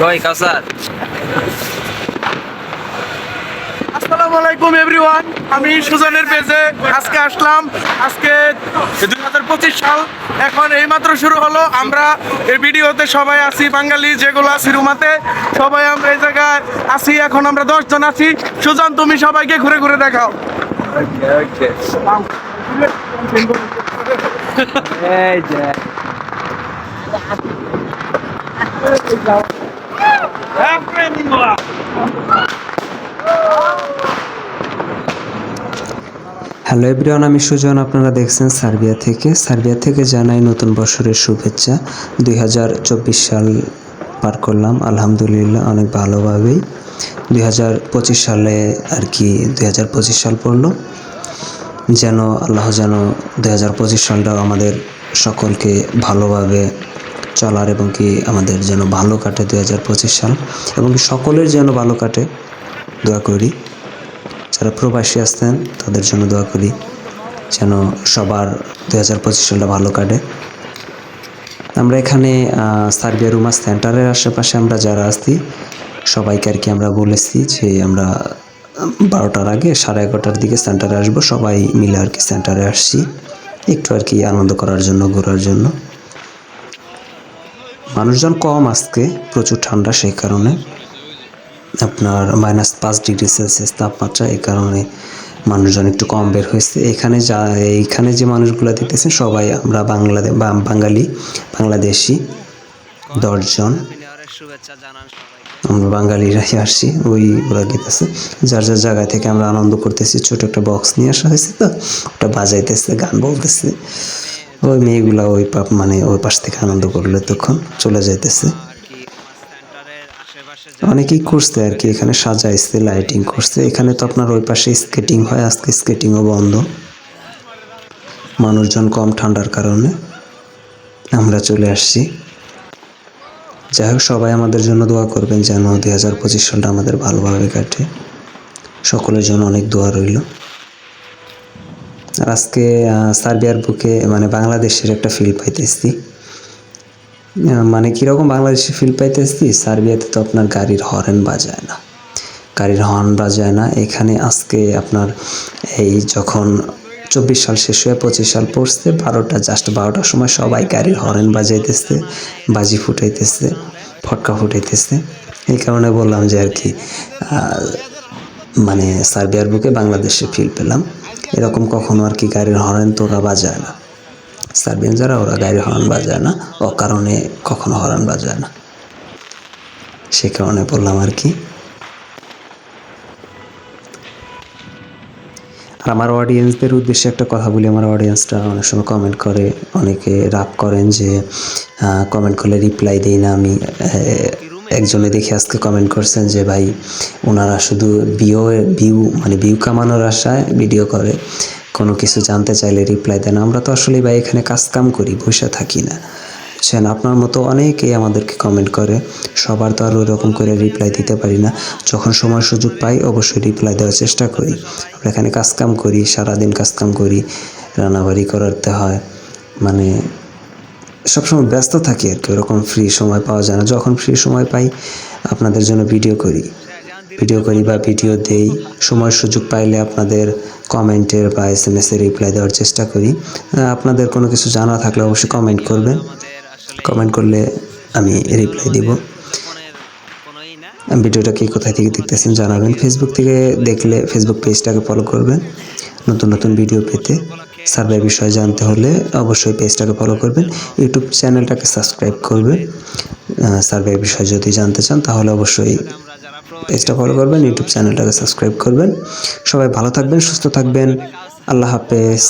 কই কাউসার আসসালামু আলাইকুম এভরিওয়ান আমি সুজনের পেজে আজকে আসলাম। আজকে দুই হাজার পঁচিশ সাল। এখন এইমাত্র শুরু হলো। আমরা এই ভিডিওতে সবাই আছি বাঙালি যেগুলো আছি রুমাতে সবাই আমরা এই জায়গায় আছি। এখন আমরা দশজন আছি। সুজন তুমি সবাইকে ঘুরে ঘুরে দেখাও। এই যে। হ্যালো এভরিওয়ান আমি সুজন, আপনারা দেখছেন সার্বিয়া থেকে। সার্বিয়া থেকে জানাই নতুন বছরের শুভেচ্ছা। দুই হাজার চব্বিশ সাল পার করলাম, আলহামদুলিল্লাহ, অনেক ভালোভাবেই। দুই হাজার পঁচিশ সালে আর কি দুই হাজার পঁচিশ সাল পড়ল। যেন, আল্লাহ যেন দু হাজার পঁচিশ সালটাও আমাদের সকলকে ভালোভাবে চলার এবং কি আমাদের যেন ভালো কাটে দু হাজার পঁচিশ সাল এবং সকলের যেন ভালো কাটে, দোয়া করি। যারা প্রবাসী আসতেন তাদের জন্য দোয়া করি যেন সবার দু হাজার পঁচিশ সালটা ভালো কাটে। আমরা এখানে সার্বিয়া রুমা সেন্টারের আশেপাশে আমরা যারা আছি, সবাইকে আর কি আমরা বলেছি যে আমরা বারোটার আগে সাড়ে এগারোটার দিকে সেন্টারে আসব। সবাই মিলে আর কি সেন্টারে আসছি, একটু আর কি আনন্দ করার জন্য, ঘোরার জন্য। মানুষজন কম আজকে, প্রচুর ঠান্ডা, সেই কারণে আপনার মাইনাস পাঁচ ডিগ্রি সেলসিয়াস তাপমাত্রা, এই কারণে মানুষজন একটু কম বের হয়েছে। এখানে যা, এইখানে যে মানুষগুলো দেখতেছেন, সবাই আমরা বাংলাদেশ বাঙালি, বাংলাদেশি, দশজন। আমরা বাঙালিরাই আসছি, ওই ওরা গেতেছে যার যার জায়গা থেকে আমরা আনন্দ করতেছি, ছোট একটা বক্স নিয়ে আসা হয়েছে তো, ওটা বাজাইতেছে, গান বলতেছে। ওই মেয়েগুলা ওই পা- মানে ওই পাশ থেকে আনন্দ করলে তখন চলে যাইতেছে। অনেকেই করছে আর কি, এখানে সাজাইছে লাইটিং করছে। এখানে তো আপনার ওই পাশে স্কেটিং হয়, আজকে স্কেটিংও বন্ধ। মানুষজন কম ঠান্ডার কারণে আমরা চলে আসছি। যাই হোক, সবাই আমাদের জন্য দোয়া করবেন যেন দুই হাজার পঁচিশ সালটা আমাদের ভালোভাবে কাটে। সকলের জন্য অনেক দোয়া রইল। আজকে সার্বিয়ার বুকে মানে বাংলাদেশের একটা ফিল পাইতেছি। মানে কীরকম বাংলাদেশে ফিল পাইতেছি? সার্বিয়াতে তো আপনার গাড়ির হর্ন বাজায় না। গাড়ির হর্ন বাজায় না। এখানে আজকে আপনার এই যখন চব্বিশ সাল শেষ হয়ে পঁচিশ সাল পড়ছে, বারোটা জাস্ট বারোটার সময় সবাই গাড়ির হর্ন বাজাইতেছে, বাজি ফুটাইতেছে, ফটকা ফুটাইতেছে। এই কারণে বললাম যে আর কি মানে সার্বিয়ার বুকে বাংলাদেশে ফিল পেলাম। এরকম কখনো আর কি গাড়ির হর্ন তো ওরা বাজায় না। সার্বিয়ান যারা ওরা গাড়ির হর্ন বাজায় না, অকারণে কখনো হর্ন বাজায় না। সে কারণে বললাম আর কি। আর আমার অডিয়েন্সদের উদ্দেশ্যে একটা কথা বলি, আমার অডিয়েন্সটা অনেক সময় কমেন্ট করে, অনেকে রাগ করেন যে কমেন্ট করলে রিপ্লাই দিই না আমি একজনে দেখে আজকে কমেন্ট করছেন যে, ভাই ওনারা শুধু ভিউ ভিউ মানে ভিউ কামানোর আশায় ভিডিও করে। কোনো কিছু জানতে চাইলে রিপ্লাই দেন। আমরা তো আসলে ভাই এখানে কাজ কাম করি, বসে থাকি না। বুঝছেন? আপনার মতো অনেকেই আমাদেরকে কমেন্ট করে। সবার তো আর ওই রকম করে রিপ্লাই দিতে পারি না। যখন সময় সুযোগ পাই, অবশ্যই রিপ্লাই দেওয়ার চেষ্টা করি। আমরা এখানে কাজকাম করি, সারাদিন কাজকাম করি, রান্নাবাড়ি করতে হয়। মানে সবসময় ব্যস্ত থাকি আর কি ওরকম ফ্রি সময় পাওয়া যায় না। যখন ফ্রি সময় পাই, আপনাদের জন্য ভিডিও করি। ভিডিও করি বা ভিডিও দেই। সময় সুযোগ পাইলে আপনাদের কমেন্টের বা এস এম এসের রিপ্লাই দেওয়ার চেষ্টা করি। আপনাদের কোনো কিছু জানা থাকলে অবশ্যই কমেন্ট করবেন। কমেন্ট করলে আমি রিপ্লাই দিব। ভিডিওটা কি কোথায় থেকে দেখতেছেন জানাবেন। ফেসবুক থেকে দেখলে ফেসবুক পেজটাকে ফলো করবেন। নতুন নতুন ভিডিও পেতে। সার্ভে বিষয়ে জানতে হলে অবশ্যই পেজটাকে ফলো করবেন ইউটিউব চ্যানেলটাকে সাবস্ক্রাইব করবেন। সার্ভের বিষয়ে যদি জানতে চান তাহলে অবশ্যই পেজটা ফলো করবেন ইউটিউব চ্যানেলটাকে সাবস্ক্রাইব করবেন। সবাই ভালো থাকবেন, সুস্থ থাকবেন। আল্লাহ হাফেজ।